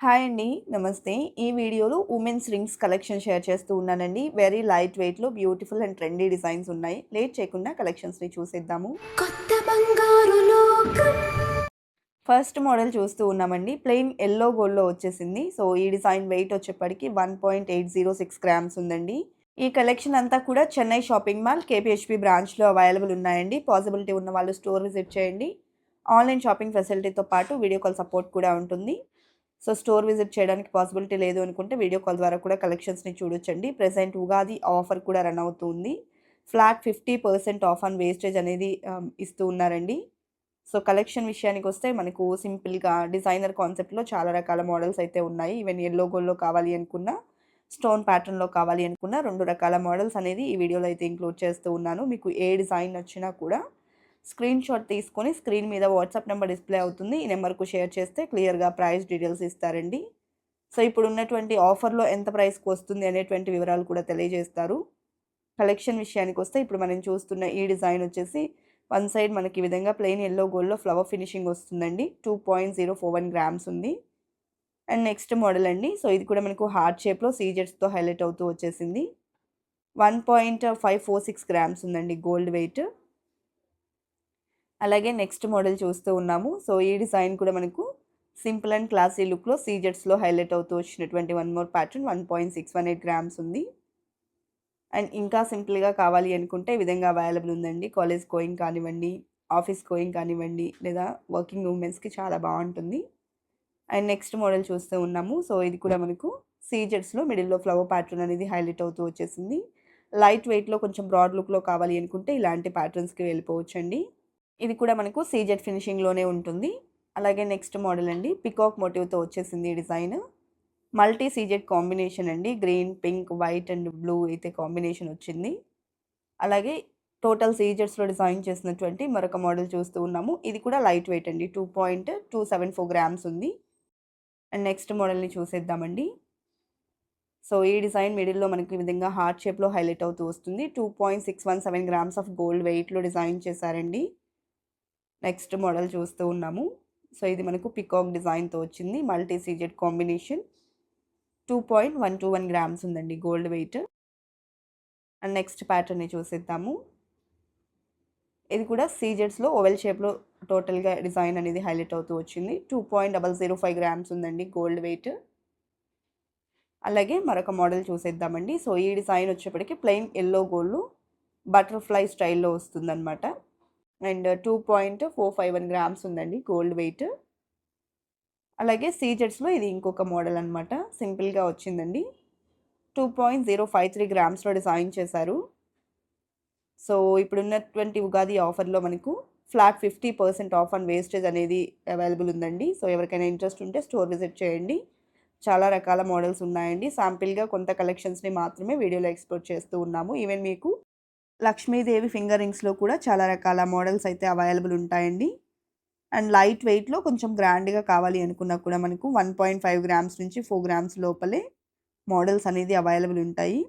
Hi అండి. నమస్తే. ఈ వీడియోలో ఉమెన్స్ రింగ్స్ కలెక్షన్ షేర్ చేస్తూ ఉన్నానండి. వెరీ లైట్ వెయిట్‌లో బ్యూటిఫుల్ అండ్ ట్రెండీ డిజైన్స్ ఉన్నాయి. లేట్ చేయకుండా కలెక్షన్స్‌ని చూసేద్దాము. కొత్త బంగారు లోకం ఫస్ట్ మోడల్ చూస్తూ ఉన్నామండి. ప్లెయిన్ యెల్లో గోల్డ్‌లో వచ్చేసింది. సో, ఈ డిజైన్ వెయిట్ వచ్చేప్పటికి 1.806 గ్రామ్స్ ఉందండి. ఈ కలెక్షన్ అంతా కూడా చెన్నై షాపింగ్ మాల్, కేపీహెచ్‌పీ బ్రాంచ్‌లో అవైలబుల్ ఉన్నాయండి. పాసిబిలిటీ ఉన్న వాళ్ళు స్టోర్ విజిట్ చేయండి. ఆన్‌లైన్ షాపింగ్ ఫెసిలిటీతో పాటు వీడియో కాల్ సపోర్ట్ కూడా ఉంటుంది. సో, స్టోర్ విజిట్ చేయడానికి పాసిబిలిటీ లేదు అనుకుంటే వీడియో కాల్ ద్వారా కూడా కలెక్షన్స్‌ని చూడొచ్చండి. ప్రజెంట్ ఉగాది ఆఫర్ కూడా రన్ అవుతుంది ఫ్లాట్ 50% ఆఫ్ ఆన్ వేస్టేజ్ అనేది ఇస్తూ ఉన్నారండి. సో, కలెక్షన్ విషయానికి వస్తే మనకు సింపుల్‌గా డిజైనర్ కాన్సెప్ట్‌లో చాలా రకాల మోడల్స్ అయితే ఉన్నాయి. ఈవెన్ ఎల్లో గోల్లో కావాలి అనుకున్నా, స్టోన్ ప్యాటర్న్‌లో కావాలి అనుకున్నా రెండు రకాల మోడల్స్ అనేది ఈ వీడియోలో అయితే ఇంక్లూడ్ చేస్తూ ఉన్నాను. మీకు ఏ డిజైన్ నచ్చినా కూడా స్క్రీన్ షాట్ తీసుకొని స్క్రీన్ మీద వాట్సాప్ నెంబర్ డిస్‌ప్లే అవుతుంది. ఈ నెంబర్‌కు షేర్ చేస్తే క్లియర్‌గా ప్రైస్ డీటెయిల్స్ ఇస్తారండి. సో, ఇప్పుడు ఉన్నటువంటి ఆఫర్‌లో ఎంత ప్రైస్‌కి వస్తుంది అనేటువంటి వివరాలు కూడా తెలియజేస్తారు. కలెక్షన్ విషయానికి వస్తే ఇప్పుడు మనం చూస్తున్న ఈ డిజైన్ వచ్చేసి వన్ సైడ్ మనకి ఈ విధంగా ప్లెయిన్ ఎల్లో గోల్డ్‌లో ఫ్లవర్ ఫినిషింగ్ వస్తుందండి. 2.041 గ్రామ్స్ ఉంది. అండ్ నెక్స్ట్ మోడల్ అండి. సో, ఇది కూడా మనకు హార్ట్ షేప్‌లో సీజెట్స్తో హైలైట్ అవుతూ వచ్చేసింది. 1.546 గ్రామ్స్ ఉందండి గోల్డ్ వెయిట్. అలాగే నెక్స్ట్ మోడల్ చూస్తూ ఉన్నాము. సో, ఈ డిజైన్ కూడా మనకు సింపుల్ అండ్ క్లాసీ లుక్‌లో సీజెట్స్లో హైలైట్ అవుతూ వచ్చినటువంటి వన్ మోర్ ప్యాటర్న్ 1.618 గ్రామ్స్ ఉంది. అండ్ ఇంకా సింపుల్‌గా కావాలి అనుకుంటే ఈ విధంగా అవైలబుల్ ఉందండి. కాలేజ్ గోయింగ్ కానివ్వండి, ఆఫీస్ గోయింగ్ కానివ్వండి, లేదా వర్కింగ్ ఉమెన్స్‌కి చాలా బాగుంటుంది అండ్ నెక్స్ట్ మోడల్ చూస్తూ ఉన్నాము. సో, ఇది కూడా మనకు సీజెట్స్లో మిడిల్‌లో ఫ్లవర్ ప్యాటర్న్ అనేది హైలైట్ అవుతూ వచ్చేసింది. లైట్ వెయిట్‌లో కొంచెం బ్రాడ్ లుక్‌లో కావాలి అనుకుంటే ఇలాంటి ప్యాటర్న్స్‌కి వెళ్ళిపోవచ్చండి. ఇది కూడా మనకు సీజెడ్ ఫినిషింగ్‌లోనే ఉంటుంది. అలాగే నెక్స్ట్ మోడల్ అండి. పికాక్ మోటివ్‌తో వచ్చేసింది ఈ డిజైన్. మల్టీ సీజెడ్ కాంబినేషన్ అండి. Green, pink, white and blue అయితే కాంబినేషన్ వచ్చింది. అలాగే టోటల్ సీజెడ్స్‌లో డిజైన్ చేసినటువంటి మరొక మోడల్ చూస్తూ ఉన్నాము. ఇది కూడా లైట్ వెయిట్ అండి. 2.274 గ్రామ్స్ ఉంది. అండ్ నెక్స్ట్ మోడల్‌ని చూసేద్దామండి. సో, ఈ డిజైన్ మిడిల్‌లో మనకి ఈ విధంగా హార్ట్ షేప్‌లో హైలైట్ అవుతూ వస్తుంది. 2.617 గ్రామ్స్ ఆఫ్ గోల్డ్ వెయిట్‌లో డిజైన్ చేశారండి. నెక్స్ట్ మోడల్ చూస్తూ ఉన్నాము. సో, ఇది మనకు పికాక్ డిజైన్‌తో వచ్చింది. Multi CZ combination. 2.121 గ్రామ్స్ ఉందండి గోల్డ్ వెయిట్. అండ్ నెక్స్ట్ ప్యాటర్న్‌ని చూసేద్దాము. ఇది కూడా సీజెడ్స్‌లో ఓవెల్ షేప్‌లో టోటల్‌గా డిజైన్ అనేది హైలైట్ అవుతూ వచ్చింది. 2.005 గ్రామ్స్ ఉందండి గోల్డ్ వెయిట్. అలాగే మరొక మోడల్ చూసేద్దామండి. సో, ఈ డిజైన్ వచ్చేప్పటికి ప్లెయిన్ ఎల్లో గోల్డ్ బటర్‌ఫ్లై స్టైల్‌లో వస్తుందన్నమాట. అండ్ 2.451 గ్రామ్స్ ఉందండి గోల్డ్ వెయిట్. అలాగే సీజెడ్స్‌లో ఇది ఇంకొక మోడల్ అనమాట సింపుల్‌గా వచ్చిందండి. 2.053 గ్రామ్స్‌లో డిజైన్ చేశారు. సో, ఇప్పుడున్నటువంటి ఉగాది ఆఫర్‌లో మనకు ఫ్లాట్ 50% ఆఫ్ ఆన్ వేస్టేజ్ అనేది అవైలబుల్ ఉందండి. సో, ఎవరికైనా ఇంట్రెస్ట్ ఉంటే స్టోర్ విజిట్ చేయండి. చాలా రకాల మోడల్స్ ఉన్నాయండి. శాంపిల్‌గా కొంత కలెక్షన్స్‌ని మాత్రమే వీడియోలో ఎక్స్‌ప్లోర్ చేస్తూ ఉన్నాము. ఈవెన్ మీకు లక్ష్మీదేవి ఫింగర్ రింగ్స్‌లో కూడా చాలా రకాల మోడల్స్ అయితే అవైలబుల్ ఉంటాయండి. అండ్ లైట్ వెయిట్‌లో కొంచెం గ్రాండ్‌గా కావాలి అనుకున్నా కూడా మనకు 1.5 గ్రామ్స్ నుంచి ఫోర్ గ్రామ్స్ లోపలే మోడల్స్ అనేది అవైలబుల్ ఉంటాయి.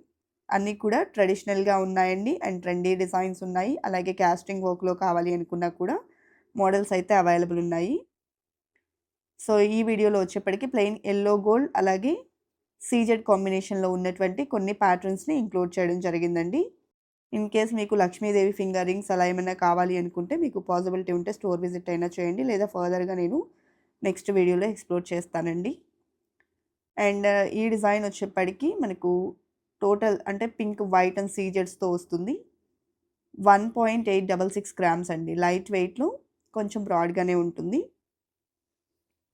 అన్నీ కూడా ట్రెడిషనల్‌గా ఉన్నాయండి. అండ్ ట్రెండీ డిజైన్స్ ఉన్నాయి. అలాగే క్యాస్టింగ్ వర్క్‌లో కావాలి అనుకున్నా కూడా మోడల్స్ అయితే అవైలబుల్ ఉన్నాయి. సో, ఈ వీడియోలో వచ్చేప్పటికి ప్లెయిన్ ఎల్లో గోల్డ్ అలాగే సీజెడ్ కాంబినేషన్‌లో ఉన్నటువంటి కొన్ని ప్యాటర్న్స్‌ని ఇంక్లూడ్ చేయడం జరిగిందండి. ఇన్ కేస్ మీకు లక్ష్మీదేవి ఫింగర్ రింగ్స్ అలా ఏమైనా కావాలి అనుకుంటే మీకు పాసిబిలిటీ ఉంటే స్టోర్ విజిట్ అయినా చేయండి. లేదా ఫర్దర్‌గా నేను నెక్స్ట్ వీడియోలో ఎక్స్‌ప్లోర్ చేస్తానండి. అండ్ ఈ డిజైన్ వచ్చేప్పటికి మనకు టోటల్ అంటే పింక్, వైట్ అండ్ సీజెడ్స్‌తో వస్తుంది. 1.866 గ్రామ్స్ అండి. లైట్ వెయిట్‌లో కొంచెం బ్రాడ్‌గానే ఉంటుంది.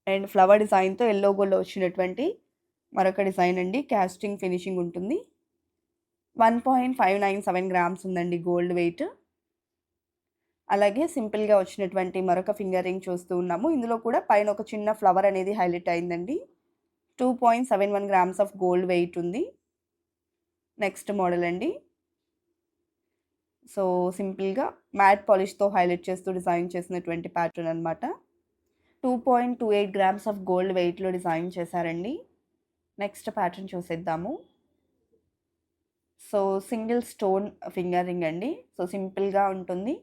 అండ్ ఫ్లవర్ డిజైన్‌తో ఎల్లో గోల్డ్‌లో వచ్చినటువంటి మరొక డిజైన్ అండి. క్యాస్టింగ్ ఫినిషింగ్ ఉంటుంది. 1.597 గ్రామ్స్ ఉందండి గోల్డ్ వెయిట్. అలాగే సింపుల్‌గా వచ్చినటువంటి మరొక ఫింగర్ రింగ్ చూస్తూ ఉన్నాము. ఇందులో కూడా పైన ఒక చిన్న ఫ్లవర్ అనేది హైలైట్ అయిందండి. 2.71 గ్రామ్స్ ఆఫ్ గోల్డ్ వెయిట్ ఉంది. నెక్స్ట్ మోడల్ అండి. సో, సింపుల్‌గా మ్యాట్ పాలిష్‌తో హైలైట్ చేస్తూ డిజైన్ చేసినటువంటి ప్యాటర్న్ అన్నమాట. 2.28 గ్రామ్స్ ఆఫ్ గోల్డ్ వెయిట్‌లో డిజైన్ చేశారండి. నెక్స్ట్ ప్యాటర్న్ చూసేద్దాము. So, single stone finger ring అండి. సో, సింపుల్‌గా ఉంటుంది.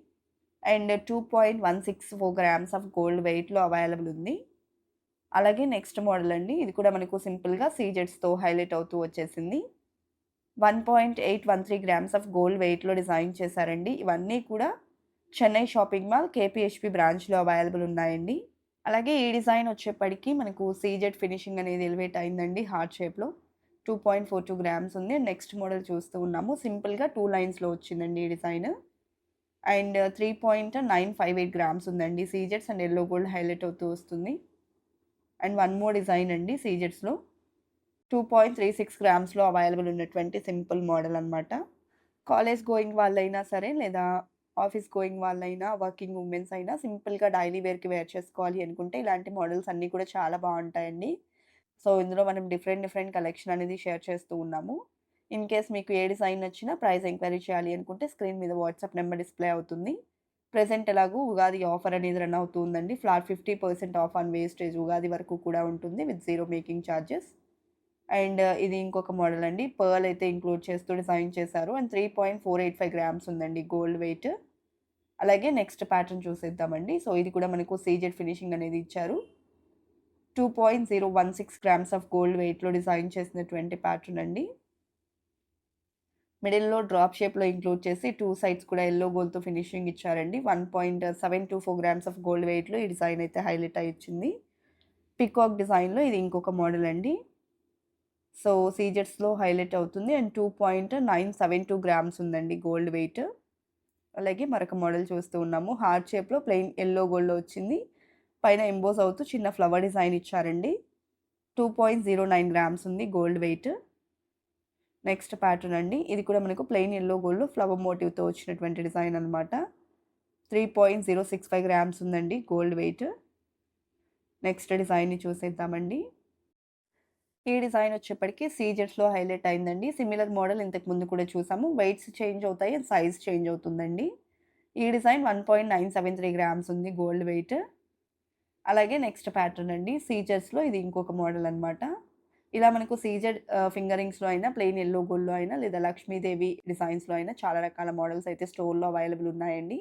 అండ్ 2.164 గ్రామ్స్ ఆఫ్ గోల్డ్ వెయిట్‌లో అవైలబుల్ ఉంది. అలాగే నెక్స్ట్ మోడల్ అండి ఇది కూడా మనకు సింపుల్గా సీజెట్స్తో హైలైట్ అవుతూ వచ్చేసింది one point eight one three grams of gold వెయిట్లో డిజైన్ చేశారండి ఇవన్నీ కూడా చెన్నై షాపింగ్ మాల్ కేపీహెచ్పి బ్రాంచ్లో అవైలబుల్ ఉన్నాయండి అలాగే ఈ డిజైన్ వచ్చేప్పటికి మనకు సీజెడ్ ఫినిషింగ్ అనేది ఎలివేట్ అయిందండి హార్ట్ షేప్లో two point four two grams ఉంది. నెక్స్ట్ మోడల్ చూస్తూ ఉన్నాము. సింపుల్గా టూ లైన్స్లో వచ్చిందండి ఈ design. And three point nine five eight grams ఉందండి. సీజెట్స్ అండ్ ఎల్లో గోల్డ్ హైలైట్ అవుతూ వస్తుంది. అండ్ వన్ మోర్ డిజైన్ అండి సీజెట్స్లో టూ పాయింట్ త్రీ సిక్స్ గ్రామ్స్లో అవైలబుల్ ఉన్నటువంటి సింపుల్ మోడల్ అనమాట కాలేజ్ గోయింగ్ వాళ్ళైనా సరే లేదా ఆఫీస్ గోయింగ్ వాళ్ళైనా వర్కింగ్ ఉమెన్స్ అయినా సింపుల్గా డైలీ వేర్కి వేర్ చేసుకోవాలి అనుకుంటే ఇలాంటి మోడల్స్ అన్నీ కూడా చాలా బాగుంటాయండి. సో ఇందులో మనం డిఫరెంట్ డిఫరెంట్ కలెక్షన్ అనేది షేర్ చేస్తూ ఉన్నాము. ఇన్ కేస్ మీకు ఏ డిజైన్ నచ్చినా ప్రైస్ ఎంక్వైరీ చేయాలి అనుకుంటే స్క్రీన్ మీద వాట్సాప్ నెంబర్ డిస్ప్లే అవుతుంది. ప్రజెంట్ ఎలాగూ ఉగాది ఆఫర్ అనేది రన్ అవుతుందండి. Flat fifty percent off on wastage Ugadi వరకు కూడా ఉంటుంది with zero making charges and ఇది ఇంకొక మోడల్ అండి. పర్ల్ అయితే ఇంక్లూడ్ చేస్తూ డిజైన్ చేశారు. And three point four eight five grams ఉందండి గోల్డ్ వెయిట్. అలాగే నెక్స్ట్ ప్యాటర్న్ చూసేద్దామండి. సో ఇది కూడా మనకు సీజెడ్ ఫినిషింగ్ అనేది ఇచ్చారు. Two point zero one six grams of gold వెయిట్లో డిజైన్ చేసినటువంటి ప్యాటర్న్ అండి. మిడిల్లో డ్రాప్ షేప్లో ఇంక్లూడ్ చేసి టూ సైడ్స్ కూడా ఎల్లో గోల్డ్తో ఫినిషింగ్ ఇచ్చారండి. One point seven two four grams of gold వెయిట్లో ఈ డిజైన్ అయితే హైలైట్ అయి వచ్చింది. పికాక్ డిజైన్లో ఇది ఇంకొక మోడల్ అండి. సో సీజెట్స్లో హైలైట్ అవుతుంది and two point nine seven two grams ఉందండి గోల్డ్ వెయిట్ అలాగే మరొక మోడల్ చూస్తూ ఉన్నాము. హార్ట్ షేప్లో ప్లెయిన్ ఎల్లో గోల్డ్లో వచ్చింది. పైన ఎంబోస్ అవుతూ చిన్న ఫ్లవర్ డిజైన్ ఇచ్చారండి. Two point zero nine grams ఉంది గోల్డ్ వెయిట్. నెక్స్ట్ ప్యాటర్న్ అండి. ఇది కూడా మనకు ప్లెయిన్ ఎల్లో గోల్డ్ ఫ్లవర్ మోటివ్తో వచ్చినటువంటి డిజైన్ అనమాట three point zero six five grams ఉందండి గోల్డ్ వెయిట్. నెక్స్ట్ డిజైన్ని చూసేద్దామండి. ఈ డిజైన్ వచ్చేప్పటికి సీజెట్స్లో హైలైట్ అయిందండి. సిమిలర్ మోడల్ ఇంతకు ముందు కూడా చూసాము. వెయిట్స్ చేంజ్ అవుతాయి అండ్ సైజ్ చేంజ్ అవుతుందండి. ఈ design one point nine seven three grams ఉంది గోల్డ్ వెయిట్. అలాగే నెక్స్ట్ ప్యాటర్న్ అండి సీజర్స్లో ఇది ఇంకొక మోడల్ అనమాట ఇలా మనకు సీజర్ ఫింగరింగ్స్లో అయినా ప్లెయిన్ ఎల్లో గోల్డ్లో అయినా లేదా లక్ష్మీదేవి డిజైన్స్లో అయినా చాలా రకాల మోడల్స్ అయితే స్టోర్లో అవైలబుల్ ఉన్నాయండి.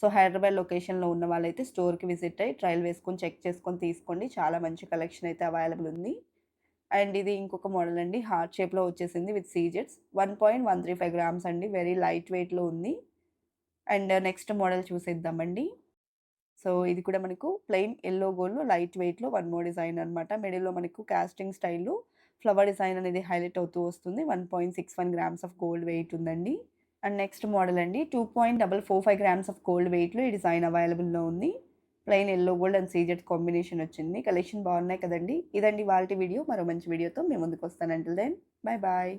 సో హైదరాబాద్ లొకేషన్లో ఉన్న వాళ్ళైతే స్టోర్కి విజిట్ అయ్యి ట్రయల్ వేసుకొని చెక్ చేసుకొని తీసుకోండి. చాలా మంచి కలెక్షన్ అయితే అవైలబుల్ ఉంది. అండ్ ఇది ఇంకొక మోడల్ అండి. హార్ట్ షేప్లో వచ్చేసింది with సీజెట్స్ one point one three five grams అండి. వెరీ లైట్ వెయిట్లో ఉంది. అండ్ నెక్స్ట్ మోడల్ చూసేద్దామండి. సో ఇది కూడా మనకు ప్లెయిన్ ఎల్లో గోల్డ్లో లైట్ వెయిట్లో వన్ మోర్ డిజైన్ అనమాట మిడిల్లో మనకు కాస్టింగ్ స్టైల్లో ఫ్లవర్ డిజైన్ అనేది హైలైట్ అవుతూ వస్తుంది. One point six one grams of gold weight ఉందండి. అండ్ నెక్స్ట్ మోడల్ అండి. Two point double four five grams of gold వెయిట్లో ఈ డిజైన్ అవైలబుల్లో ఉంది. Plain yellow gold and CZ combination వచ్చింది. కలెక్షన్ బాగున్నాయి కదండి. ఇదండి వాళ్ళ వీడియో. మరో మంచి వీడియోతో మేము ముందుకు వస్తానంటే దెన్ బాయ్ బాయ్.